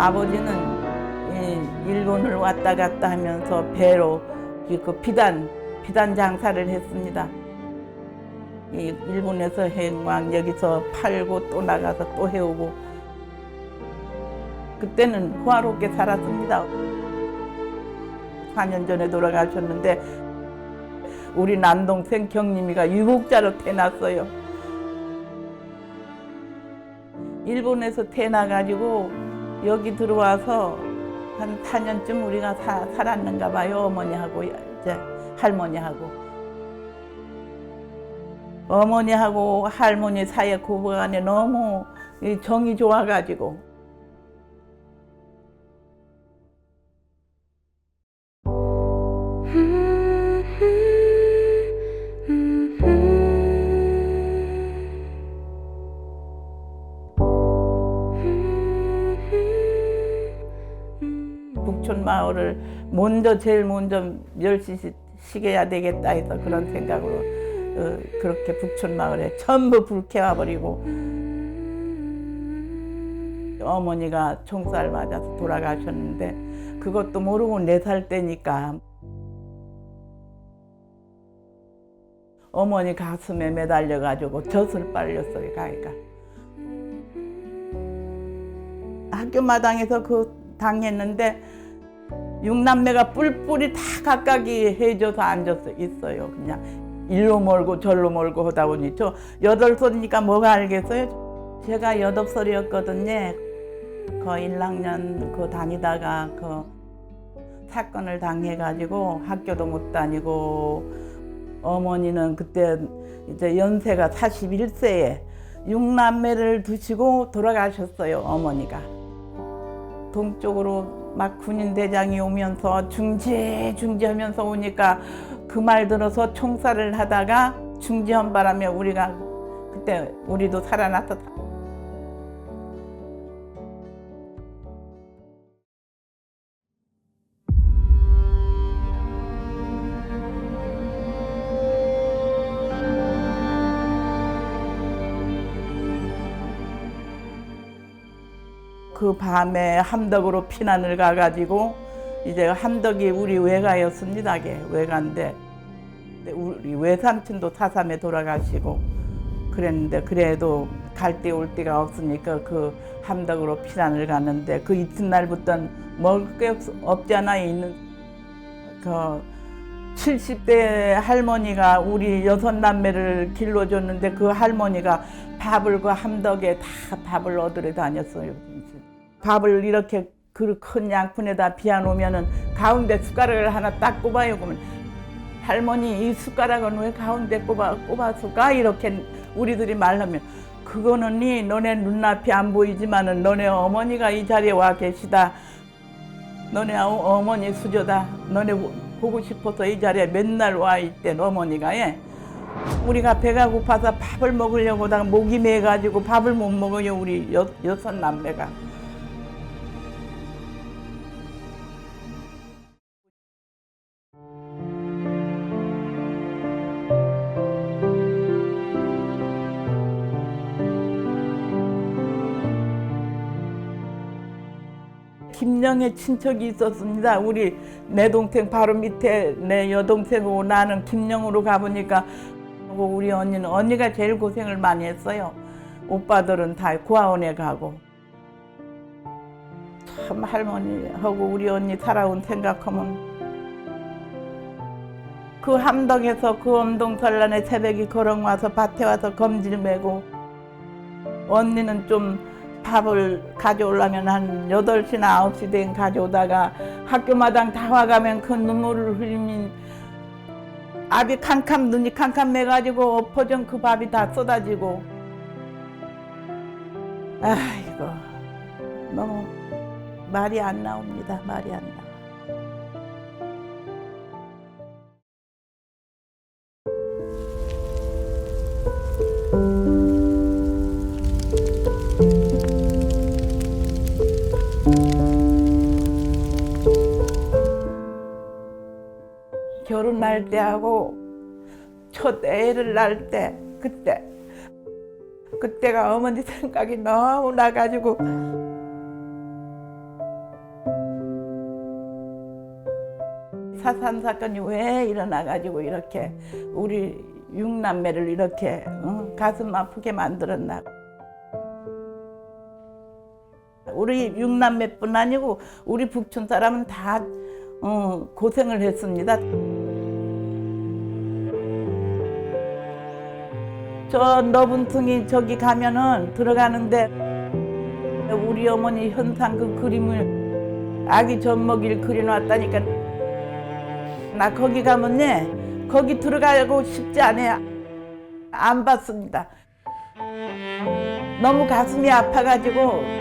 아버지는 이 일본을 왔다 갔다 하면서 배로 이그 비단 비단 장사를 했습니다. 이 일본에서 해막 여기서 팔고 또 나가서 또 해오고 그때는 호화롭게 살았습니다. 4년 전에 돌아가셨는데 우리 남동생 경림이가 유복자로 태어났어요. 일본에서 태어나가지고 여기 들어와서 한 4년쯤 우리가 사, 살았는가 봐요. 어머니하고 이제 할머니하고. 어머니하고 할머니 사이에 고부간에 너무 이 정이 좋아가지고 북촌 마을을 먼저 제일 먼저 멸시시켜야 되겠다 해서 그런 생각으로 어, 그렇게 북촌 마을에 전부 불 켜와 버리고 어머니가 총살 맞아서 돌아가셨는데 그것도 모르고 네 살 때니까 어머니 가슴에 매달려 가지고 젖을 빨렸어요 가기가. 학교 마당에서 그 당했는데 육남매가 뿔뿔이 다 각각이 해줘서 앉아서 있어요. 그냥 일로 몰고 절로 몰고 하다 보니 저 여덟 살이니까 뭐가 알겠어요? 제가 여덟 살이었거든요. 그 1학년 그 다니다가 그 사건을 당해가지고 학교도 못 다니고 어머니는 그때 이제 연세가 41세에 육남매를 두시고 돌아가셨어요. 어머니가. 동쪽으로 막 군인 대장이 오면서 중지 중지하면서 오니까 그 말 들어서 총살을 하다가 중지한 바람에 우리가 그때 우리도 살아났어. 그 밤에 함덕으로 피난을 가가지고 이제 함덕이 우리 외가였습니다. 게 외가인데 우리 외삼촌도 사삼에 돌아가시고 그랬는데 그래도 갈데올 데가 없으니까 그 함덕으로 피난을 가는데 그 이튿날부터는 먹을 게 없, 없잖아 있는 그 70대 할머니가 우리 여섯 남매를 길러줬는데 그 할머니가 밥을 그 함덕에 다 밥을 얻으러 다녔어요. 밥을 이렇게 그큰 양푼에다 비워놓으면은 가운데 숟가락을 하나 딱 꼽아요. 그러면 할머니 이 숟가락은 왜 가운데 꼽아 꼽았을까 이렇게 우리들이 말하면 그거는 니 너네 눈앞이 안 보이지만은 너네 어머니가 이 자리에 와 계시다. 너네 어- 어머니 수저다. 너네 보- 보고 싶어서 이 자리에 맨날 와 있대 어머니가 예. 우리가 배가 고파서 밥을 먹으려고 다가 목이 메가지고 밥을 못 먹어요 우리 여, 여섯 남매가. 김영애 친척이 있었습니다. 우리 내 동생 바로 밑에 내 여동생하고 나는 김영으로 가보니까 우리 언니는 언니가 제일 고생을 많이 했어요. 오빠들은 다 고아원에 가고 참 할머니하고 우리 언니 살아온 생각하면 그 함덕에서 그 엄동설란에 새벽에 걸어 와서 밭에 와서 검질 메고 언니는 좀 밥을 가져오려면 한 8시나 9시 된 가져오다가 학교마당 다 와가면 그 눈물을 흘리면 앞이 캄캄 눈이 캄캄해가지고 엎어진 그 밥이 다 쏟아지고. 아이고 너무 말이 안 나옵니다. 말이 안 나와 낳을 때하고 첫 애를 낳을 때 그때 그때가 어머니 생각이 너무 나가지고 사산 사건이 왜 일어나가지고 이렇게 우리 육남매를 이렇게 응? 가슴 아프게 만들었나. 우리 육남매뿐 아니고 우리 북촌 사람은 다 응, 고생을 했습니다. 저 넓은 퉁이 저기 가면은 들어가는데 우리 어머니 현상 그 그림을 아기 젖먹이를 그려놨다니까. 나 거기 가면 네 거기 들어가고 싶지 않아요 안 봤습니다. 너무 가슴이 아파가지고